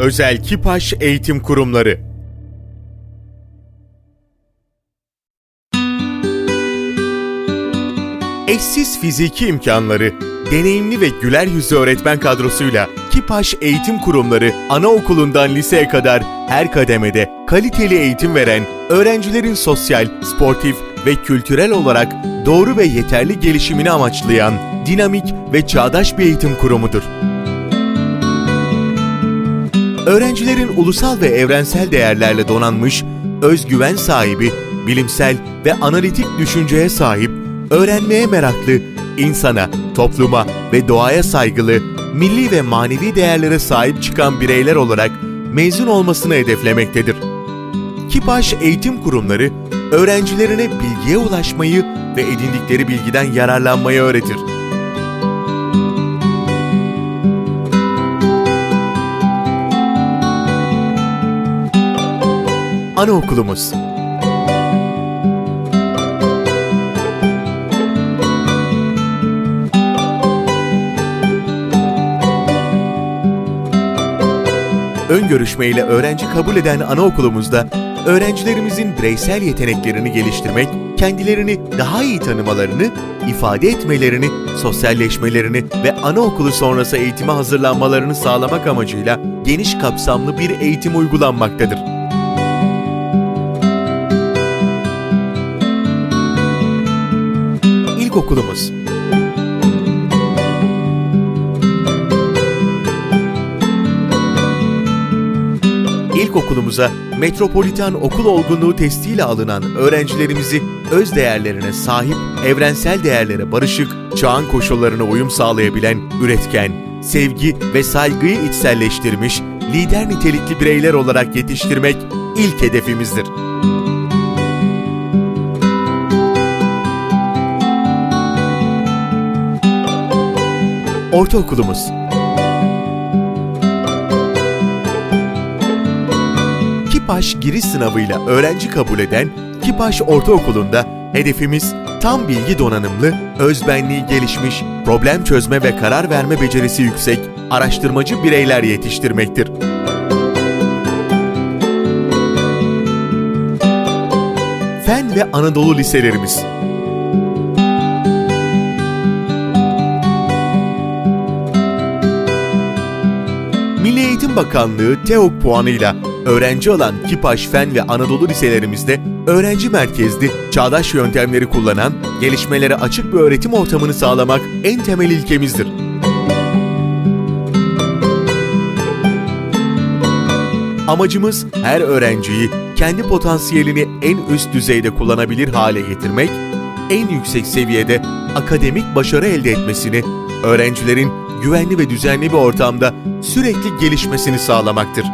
Özel Kipaş Eğitim Kurumları Eşsiz fiziki imkanları, deneyimli ve güler yüzlü öğretmen kadrosuyla Kipaş Eğitim Kurumları anaokulundan liseye kadar her kademede kaliteli eğitim veren, öğrencilerin sosyal, sportif ve kültürel olarak doğru ve yeterli gelişimini amaçlayan dinamik ve çağdaş bir eğitim kurumudur. Öğrencilerin ulusal ve evrensel değerlerle donanmış, özgüven sahibi, bilimsel ve analitik düşünceye sahip, öğrenmeye meraklı, insana, topluma ve doğaya saygılı, milli ve manevi değerlere sahip çıkan bireyler olarak mezun olmasını hedeflemektedir. Kipaş Eğitim Kurumları, öğrencilerine bilgiye ulaşmayı ve edindikleri bilgiden yararlanmayı öğretir. Anaokulumuz Ön görüşmeyle öğrenci kabul eden anaokulumuzda öğrencilerimizin bireysel yeteneklerini geliştirmek, kendilerini daha iyi tanımalarını, ifade etmelerini, sosyalleşmelerini ve anaokulu sonrası eğitime hazırlanmalarını sağlamak amacıyla geniş kapsamlı bir eğitim uygulanmaktadır. İlkokulumuz İlkokulumuza metropolitan okul olgunluğu testiyle alınan öğrencilerimizi öz değerlerine sahip, evrensel değerlere barışık, çağın koşullarına uyum sağlayabilen, üretken, sevgi ve saygıyı içselleştirmiş, lider nitelikli bireyler olarak yetiştirmek ilk hedefimizdir. Ortaokulumuz Kipaş giriş sınavıyla öğrenci kabul eden Kipaş Ortaokulu'nda hedefimiz tam bilgi donanımlı, özbenliği gelişmiş, problem çözme ve karar verme becerisi yüksek, araştırmacı bireyler yetiştirmektir. Fen ve Anadolu liselerimiz Eğitim Bakanlığı TEOK puanıyla öğrenci alan Kipaş Fen ve Anadolu liselerimizde öğrenci merkezli, çağdaş yöntemleri kullanan, gelişmelere açık bir öğretim ortamını sağlamak en temel ilkemizdir. Amacımız her öğrenciyi kendi potansiyelini en üst düzeyde kullanabilir hale getirmek, en yüksek seviyede akademik başarı elde etmesini, öğrencilerin güvenli ve düzenli bir ortamda sürekli gelişmesini sağlamaktır.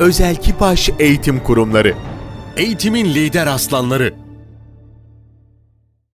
Özel Kipaş Eğitim Kurumları Eğitimin lider aslanları